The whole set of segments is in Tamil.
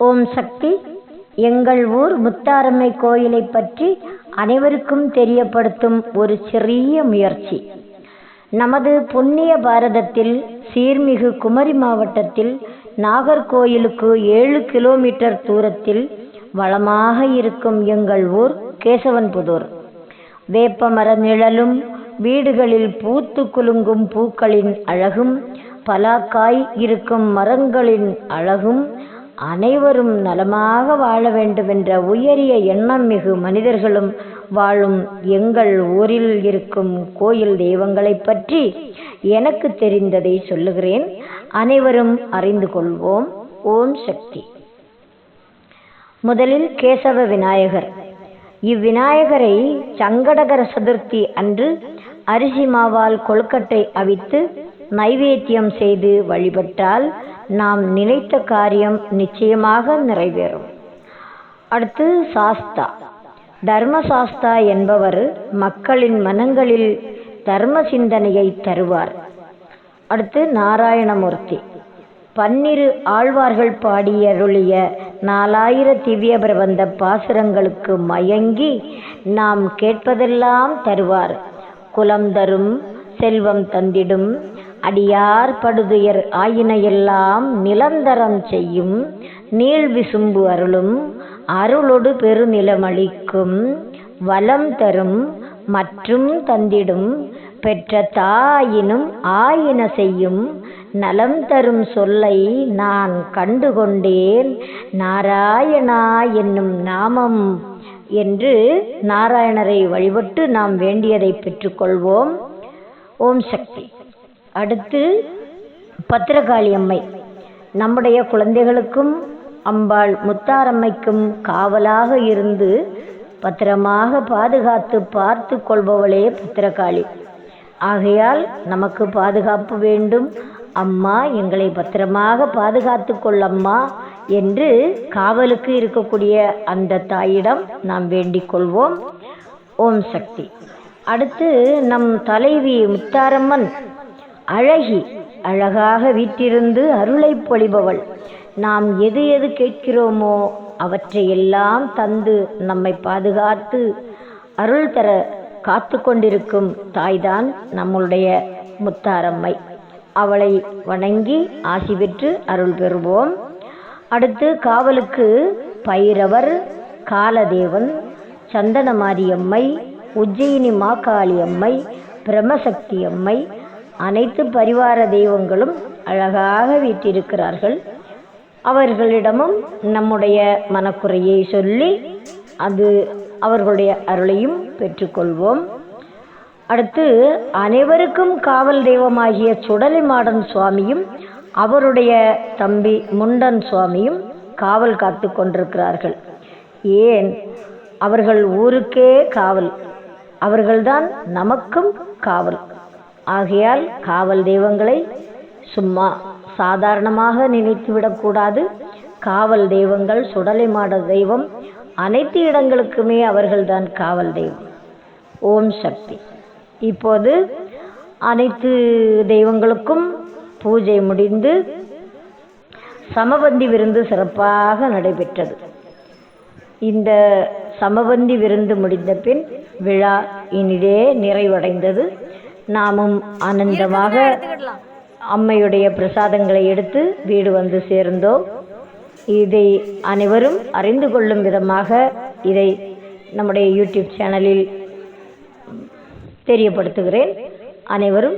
ஓம் சக்தி. எங்கள் ஊர் முத்தாரம்மை கோயிலை பற்றி அனைவருக்கும் தெரியப்படுத்தும் ஒரு சிறிய முயற்சி. நமது புண்ணிய பாரதத்தில் சீர்மிகு குமரி மாவட்டத்தில் நாகர்கோயிலுக்கு ஏழு கிலோமீட்டர் தூரத்தில் வளமாக இருக்கும் எங்கள் ஊர் கேசவன்புதூர். வேப்பமர நிழலும் வீடுகளில் பூத்து குலுங்கும் பூக்களின் அழகும் பலாக்காய் இருக்கும் மரங்களின் அழகும் அனைவரும் நலமாக வாழ வேண்டுமென்ற உயரிய எண்ணம் மிகு மனிதர்களும் வாழும் எங்கள் ஊரில் இருக்கும் கோயில் தெய்வங்களைப் பற்றி எனக்கு தெரிந்ததை சொல்லுகிறேன். அனைவரும் அறிந்து கொள்வோம். ஓம் சக்தி. முதலில் கேசவ விநாயகர். இவ்விநாயகரை சங்கடகர சதுர்த்தி அன்று அரிசி மாவால் கொழுக்கட்டை அவித்து நைவேத்தியம் செய்து வழிபட்டால் நாம் நினைத்த காரியம் நிச்சயமாக நிறைவேறும். அடுத்து சாஸ்தா. தர்மசாஸ்தா என்பவர் மக்களின் மனங்களில் தர்ம சிந்தனையை தருவார். அடுத்து நாராயணமூர்த்தி. பன்னிரு ஆழ்வார்கள் பாடியருளிய நாலாயிர திவ்ய பிரபந்த பாசுரங்களுக்கு மயங்கி நாம் கேட்பதெல்லாம் தருவார். குலம் தரும் செல்வம் தந்திடும் அடியார் படுதுயர் ஆயினையெல்லாம் நிலந்தரம் செய்யும் நீள் விசும்பு அருளும் அருளொடு பெருநிலமளிக்கும் வலம் தரும் மற்றும் தந்திடும் பெற்ற தாயினும் ஆயின செய்யும் நலம் தரும் சொல்லை நான் கண்டுகொண்டேன். நாராயணா என்னும் நாமம் என்று நாராயணரை வழிபட்டு நாம் வேண்டியதை பெற்றுக்கொள்வோம். ஓம் சக்தி. அடுத்து பத்திரகாளி அம்மை. நம்முடைய குழந்தைகளுக்கும் அம்பாள் முத்தாரம்மைக்கும் காவலாக இருந்து பத்திரமாக பாதுகாத்து பார்த்து கொள்பவளே பத்திரகாளி. ஆகையால் நமக்கு பாதுகாப்பு வேண்டும். அம்மா எங்களை பத்திரமாக பாதுகாத்து கொள்ளம்மா என்று காவலுக்கு இருக்கக்கூடிய அந்த தாயிடம் நாம் வேண்டிக் கொள்வோம். ஓம் சக்தி. அடுத்து நம் தலைவி முத்தாரம்மன் அழகி அழகாக வீட்டிருந்து அருளை பொழிபவள். நாம் எது எது கேட்கிறோமோ அவற்றையெல்லாம் தந்து நம்மை பாதுகாத்து அருள் தர காத்து கொண்டிருக்கும் தாய்தான் நம்முடைய முத்தாரம்மை. அவளை வணங்கி ஆசி பெற்று அருள் பெறுவோம். அடுத்து காவலுக்கு பைரவர் காலதேவன் சந்தனமாரியம்மை உஜ்ஜயினி மாகாளி அம்மை அம்மை அனைத்து பரிவார தெய்வங்களும் அழகாக வீட்டிருக்கிறார்கள் அவர்களிடமும் நம்முடைய மனக்குறையை சொல்லி அது அவர்களுடைய அருளையும் பெற்றுக்கொள்வோம். அடுத்து அனைவருக்கும் காவல் தெய்வமாகிய சுடலை மாடன் சுவாமியும் அவருடைய தம்பி முண்டன் சுவாமியும் காவல் காத்து கொண்டிருக்கிறார்கள். ஏன்? அவர்கள் ஊருக்கே காவல். அவர்கள்தான் நமக்கும் காவல். ஆகையால் காவல் தெய்வங்களை சும்மா சாதாரணமாக நினைத்து விடக்கூடாது காவல் தெய்வங்கள் சுடலை மாட தெய்வம் அனைத்து இடங்களுக்குமே அவர்கள்தான் காவல் தெய்வம். ஓம் சக்தி. இப்போது அனைத்து தெய்வங்களுக்கும் பூஜை முடிந்து சமபந்தி விருந்து சிறப்பாக நடைபெற்றது. இந்த சமபந்தி விருந்து முடிந்த பின் விழா இனிதே நிறைவடைந்தது. நாமும் ஆனந்தமாக அம்மையுடைய பிரசாதங்களை எடுத்து வீடு வந்து சேர்ந்தோம். இதை அனைவரும் அறிந்து கொள்ளும் விதமாக இதை நம்முடைய யூடியூப் சேனலில் தெரியப்படுத்துகிறேன். அனைவரும்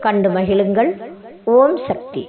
கண்டு மகிழுங்கள். ஓம் சக்தி.